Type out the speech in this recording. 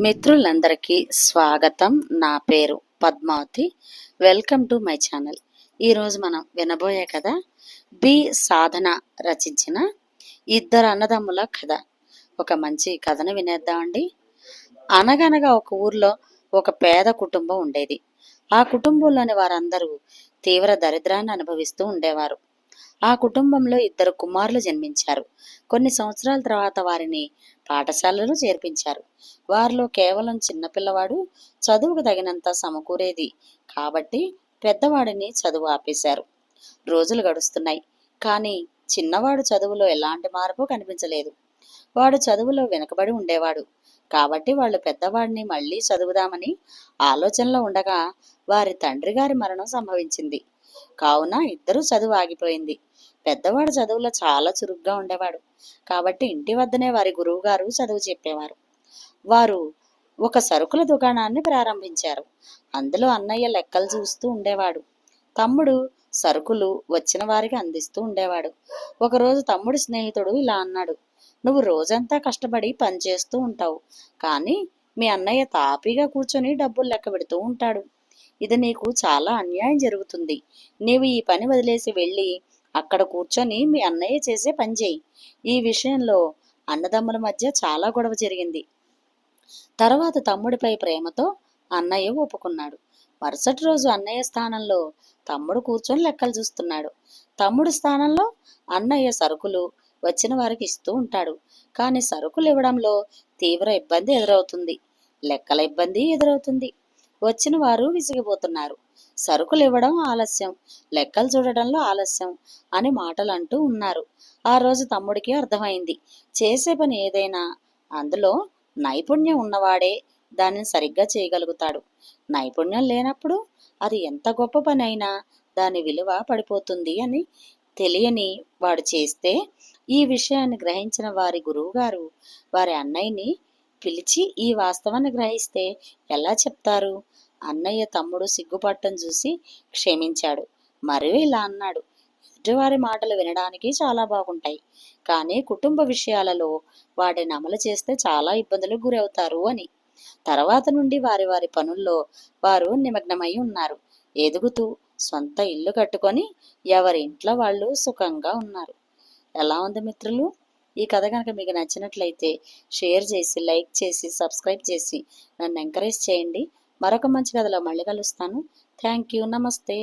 మిత్రులందరికీ స్వాగతం. నా పేరు Padmavathi. Welcome to my channel. ఈరోజు మనం వినబోయే కథ బి సాధన రచించిన ఇద్దరు అన్నదమ్ముల కథ. ఒక మంచి కథను వినేద్దామండి. అనగనగా ఒక ఊర్లో ఒక పేద కుటుంబం ఉండేది. ఆ కుటుంబంలోని వారందరూ తీవ్ర దరిద్రాన్ని అనుభవిస్తూ ఉండేవారు. ఆ కుటుంబంలో ఇద్దరు కుమారులు జన్మించారు. కొన్ని సంవత్సరాల తర్వాత వారిని పాఠశాలలో చేర్పించారు. వారిలో కేవలం చిన్నపిల్లవాడు చదువుకు తగినంత సమకూరేది. కాబట్టి పెద్దవాడిని చదువు ఆపేశారు. రోజులు గడుస్తున్నాయి. కానీ చిన్నవాడు చదువులో ఎలాంటి మార్పు కనిపించలేదు. వాడు చదువులో వెనుకబడి ఉండేవాడు. కాబట్టి వాళ్ళు పెద్దవాడిని మళ్ళీ చదువుదామని ఆలోచనలో ఉండగా వారి తండ్రి గారి మరణం సంభవించింది. కావున ఇద్దరూ చదువు ఆగిపోయింది. పెద్దవాడు చదువులో చాలా చురుగ్గా ఉండేవాడు. కాబట్టి ఇంటి వద్దనే వారి గురువుగారు చదువు చెప్పేవారు. వారు ఒక సరుకుల దుకాణాన్ని ప్రారంభించారు. అందులో అన్నయ్య లెక్కలు చూస్తూ ఉండేవాడు. తమ్ముడు సరుకులు వచ్చిన వారికి అందిస్తూ ఉండేవాడు. ఒకరోజు తమ్ముడు స్నేహితుడు ఇలా అన్నాడు నువ్వు రోజంతా కష్టపడి పని చేస్తూ ఉంటావు. కానీ మీ అన్నయ్య తాపీగా కూర్చొని డబ్బులు లెక్క పెడుతూ ఉంటాడు. ఇది నీకు చాలా అన్యాయం జరుగుతుంది. నీవు ఈ పని వదిలేసి వెళ్ళి అక్కడ కూర్చొని మీ అన్నయ్య చేసే పని చేయి. ఈ విషయంలో అన్నదమ్ముల మధ్య చాలా గొడవ జరిగింది. తర్వాత తమ్ముడిపై ప్రేమతో అన్నయ్య ఒప్పుకున్నాడు. మరుసటి రోజు అన్నయ్య స్థానంలో తమ్ముడు కూర్చొని లెక్కలు చూస్తున్నాడు. తమ్ముడు స్థానంలో అన్నయ్య సరుకులు వచ్చిన వారికి ఇస్తూ ఉంటాడు. కానీ సరుకులు ఇవ్వడంలో తీవ్ర ఇబ్బంది ఎదురవుతుంది. లెక్కల ఇబ్బంది ఎదురవుతుంది. వచ్చిన వారు విసిగిపోతున్నారు. సరుకులు ఇవ్వడం ఆలస్యం లెక్కలు చూడడంలో ఆలస్యం అని మాటలు అంటూ ఉన్నారు. ఆ రోజు తమ్ముడికి అర్థమైంది. చేసే పని ఏదైనా అందులో నైపుణ్యం ఉన్నవాడే దానిని సరిగ్గా చేయగలుగుతాడు. నైపుణ్యం లేనప్పుడు అది ఎంత గొప్ప పని అయినా దాని విలువ పడిపోతుంది అని తెలియని వాడు చేస్తే ఈ విషయాన్ని గ్రహించిన వారి గురువుగారు వారి అన్నయ్యని పిలిచి ఈ వాస్తవాన్ని గ్రహిస్తే ఎలా చెప్తారు? అన్నయ్య తమ్ముడు సిగ్గుపట్టం చూసి క్షమించాడు. మరియు ఇలా అన్నాడు. ఎదుటివారి మాటలు వినడానికి చాలా బాగుంటాయి. కానీ కుటుంబ విషయాలలో వాటిని అమలు చేస్తే చాలా ఇబ్బందులకు గురవుతారు అని. తర్వాత నుండి వారి వారి పనుల్లో వారు నిమగ్నమై ఉన్నారు. ఎదుగుతూ సొంత ఇల్లు కట్టుకొని ఎవరి ఇంట్లో వాళ్ళు సుఖంగా ఉన్నారు. ఎలా ఉంది మిత్రులు? ఈ కథ కనుక మీకు నచ్చినట్లయితే షేర్ చేసి లైక్ చేసి సబ్స్క్రైబ్ చేసి నన్ను ఎంకరేజ్ చేయండి. మరొక మంచి కథలో మళ్ళీ కలుస్తాను. థ్యాంక్ యూ నమస్తే